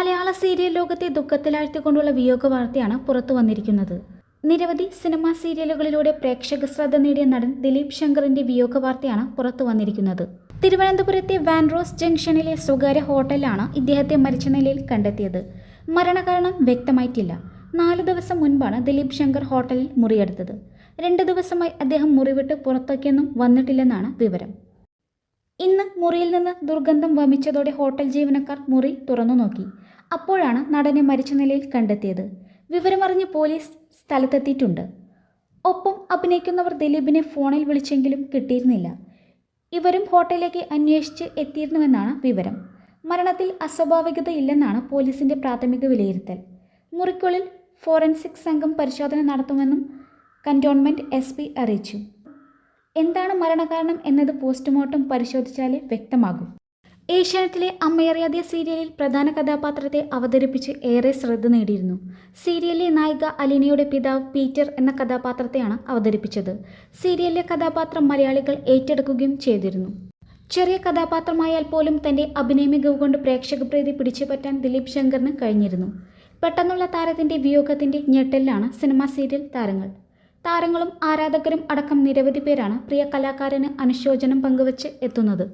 മലയാള serial ലോകത്തെ ദുഃഖത്തിലാഴ്ത്തിക്കൊണ്ടുള്ള വിയോഗ വാർത്തയാണ് പുറത്തു വന്നിരിക്കുന്നത്. നിരവധി സിനിമാ സീരിയലുകളിലൂടെ പ്രേക്ഷക ശ്രദ്ധ നേടിയ നടൻ ദിലീപ് ശങ്കറിന്റെ വിയോഗ വാർത്തയാണ് പുറത്തു വന്നിരിക്കുന്നത്. തിരുവനന്തപുരത്തെ വാൻറോസ് ജംഗ്ഷനിലെ സ്വകാര്യ ഹോട്ടലിലാണ് ഇദ്ദേഹത്തെ മരിച്ച നിലയിൽ കണ്ടെത്തിയത്. മരണകാരണം വ്യക്തമായിട്ടില്ല. നാല് ദിവസം മുൻപാണ് ദിലീപ് ശങ്കർ ഹോട്ടലിൽ മുറിയെടുത്തത്. രണ്ട് ദിവസമായി അദ്ദേഹം മുറിവിട്ട് പുറത്തേക്കൊന്നും വന്നിട്ടില്ലെന്നാണ് വിവരം. ഇന്ന് മുറിയിൽ നിന്ന് ദുർഗന്ധം വമിച്ചതോടെ ഹോട്ടൽ ജീവനക്കാർ മുറി തുറന്നു നോക്കി. അപ്പോഴാണ് നടനെ മരിച്ച നിലയിൽ കണ്ടെത്തിയത്. വിവരമറിഞ്ഞ് പോലീസ് സ്ഥലത്തെത്തിയിട്ടുണ്ട്. ഒപ്പം അഭിനയിക്കുന്നവർ ദിലീപിനെ ഫോണിൽ വിളിച്ചെങ്കിലും കിട്ടിയിരുന്നില്ല. ഇവരും ഹോട്ടലിലേക്ക് അന്വേഷിച്ച് എത്തിയിരുന്നുവെന്നാണ് വിവരം. മരണത്തിൽ അസ്വാഭാവികതയില്ലെന്നാണ് പോലീസിന്റെ പ്രാഥമിക വിലയിരുത്തൽ. മുറിക്കുള്ളിൽ ഫോറൻസിക് സംഘം പരിശോധന നടത്തുമെന്നും കന്റോൺമെന്റ് എസ് പി അറിയിച്ചു. എന്താണ് മരണകാരണം എന്നത് പോസ്റ്റ്മോർട്ടം പരിശോധിച്ചാലേ വ്യക്തമാകൂ. ഏഷ്യാനെറ്റിലെ അമ്മയറിയാതെ സീരിയലിൽ പ്രധാന കഥാപാത്രത്തെ അവതരിപ്പിച്ച് ഏറെ ശ്രദ്ധ നേടിയിരുന്നു. സീരിയലിലെ നായിക അലിനയുടെ പിതാവ് പീറ്റർ എന്ന കഥാപാത്രത്തെയാണ് അവതരിപ്പിച്ചത്. സീരിയലിലെ കഥാപാത്രം മലയാളികൾ ഏറ്റെടുക്കുകയും ചെയ്തിരുന്നു. ചെറിയ കഥാപാത്രമായാൽ പോലും തന്റെ അഭിനയ മികവ് കൊണ്ട് പ്രേക്ഷക പ്രീതി പിടിച്ചുപറ്റാൻ ദിലീപ് ശങ്കറിന് കഴിഞ്ഞിരുന്നു. പെട്ടെന്നുള്ള താരത്തിന്റെ വിയോഗത്തിന്റെ ഞെട്ടലിലാണ് സിനിമാ സീരിയൽ താരങ്ങൾ. താരങ്ങളും ആരാധകരും അടക്കം നിരവധി പേരാണ് പ്രിയ കലാകാരന് അനുശോചനം പങ്കുവച്ച് എത്തുന്നത്.